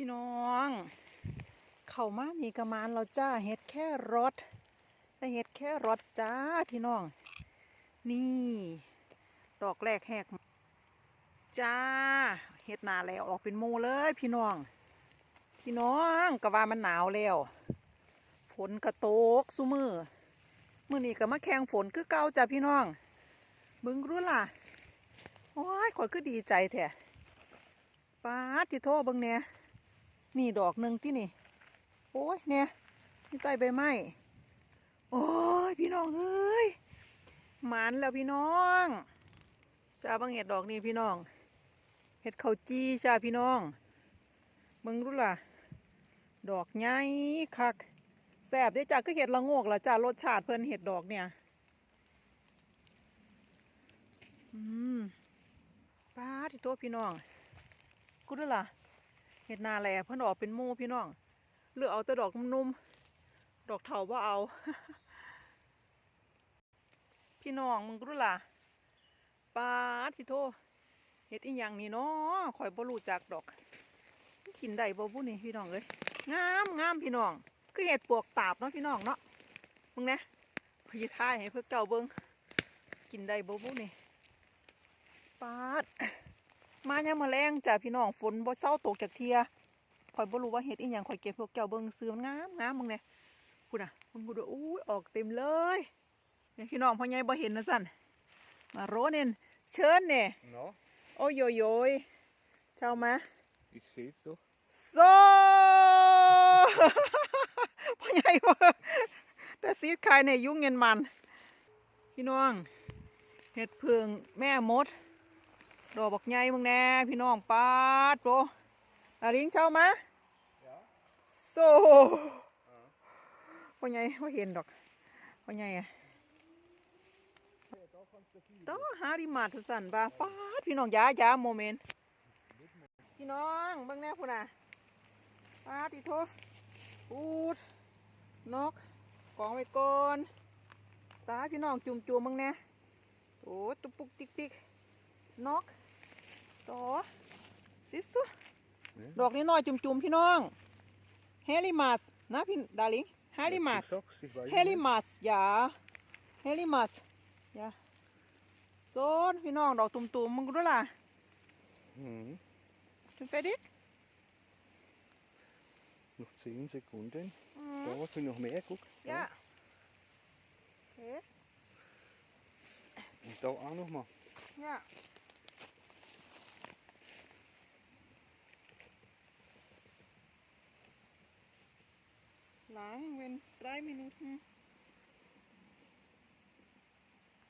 พี่น้อง เข้ามานี่กระมานเราจ้าเห็ดแค่รสได้เห็ดแค่รสจ้าพี่น้อง นี่ ดอกแรกแหกจ้าเห็ดนาแล้วออกเป็นโมเลยพี่น้อง พี่น้องก็ว่ามันหนาวแล้วฝนกระโตกซุมือมื่อนี้ก็มาแข่งฝนคือเก่าจ้าพี่น้องมึงรู้ล่ะโอ้ยข่อยคือดีใจแท้ป้าที่โทษบิ่งเนี่ย นี่ดอกหนึ่งที่นี่ โอ้ยเนี่ยนี่ใต้ใบไม้โอ้ยพี่น้องเอ้ยหมันแล้วพี่น้องจ้าบังเห็ดดอกนี่พี่น้อง เห็ดเขาจีจ้าพี่น้องมึงรู้ล่ะ ดอกใหญ่คักแสบได้จ้าก็เห็ดละโงกละจ้ารสชาติเพิ่นเห็ดดอกเนี่ยอืมป้าที่ตัวพี่น้องกูด้ล่ะ เห็ดนาแหล่เพิ่นออกเป็นหมูพี่น้องเลือกเอาแต่ดอกนุ่มๆดอกเถาว่าเอา พี่น้องมึงกูด้ล่ะปาที่โทเห็ดอีหยังนี่เนาะข่อยบ่รู้จักดอก กินได้บ่บุนี่พี่น้องเลยงามงามพี่น้อง คือเห็ดปวกตาบเนาะพี่น้องเนาะมึงนะพี่ทายให้เพื่อเก่าเบิ้งกินได้บ่บุนี่ปาด มายังมาแรงจ้ะพี่น้องฝนบ่เศร้าตกจากเทียข่อยบ่รู้ว่าเฮ็ดอีหยังข่อยเก็บพวกแก้วเบิ่งซื้อมันงามงามมึงเนี่ยพูดอะมึงพูดว่าอุ้ยออกเต็มเลยเนี่ยพี่น้องพ่อใหญ่บ่เห็นนะสั่นมาโรเนนเชิญเนี่ย Ja, โอ้ยโยโยยเจ้ามา ich sehe es so. โซ พ่อใหญ่บ่แต่ซีดขายในยุ่งเงินมัน พี่น้องเห็ดเพิงแม่มด ดอกบักใหญ่มึงแน่พี่น้องปาดโปดาลิงเช่ามา Ja. โซพ่อใหญ่ว่าเห็นดอกพ่อใหญ่อะต้องหาดิมาทุสันบาปาดพี่น้องยายาโมเมนต์พี่น้องเบิ่งแน่พุ่นน่ะปาดอีโทปูดนกกองไว้ก่อนตาพี่น้องจุ่มจุ่มๆเบิ่งแน่โอ้ตุกปุกติ๊กปิก นกต่อสิสุ Ne? ดอกนี้น้อยจุ่มๆพี่น้องเฮลิมัสนะพี่ดาริงเฮลิมัส Du sagst, ich weiß เฮลิมัสอย่าเฮลิมัสอย่าโซนพี่น้องดอกตุ่มๆมึงรู้ล่ะ Mhm. ถึงไปดิ Noch 10 Sekunden. อืม Da sind noch mehr, guck. อย่า Da. เฮ้ Und da auch noch mal. อย่าห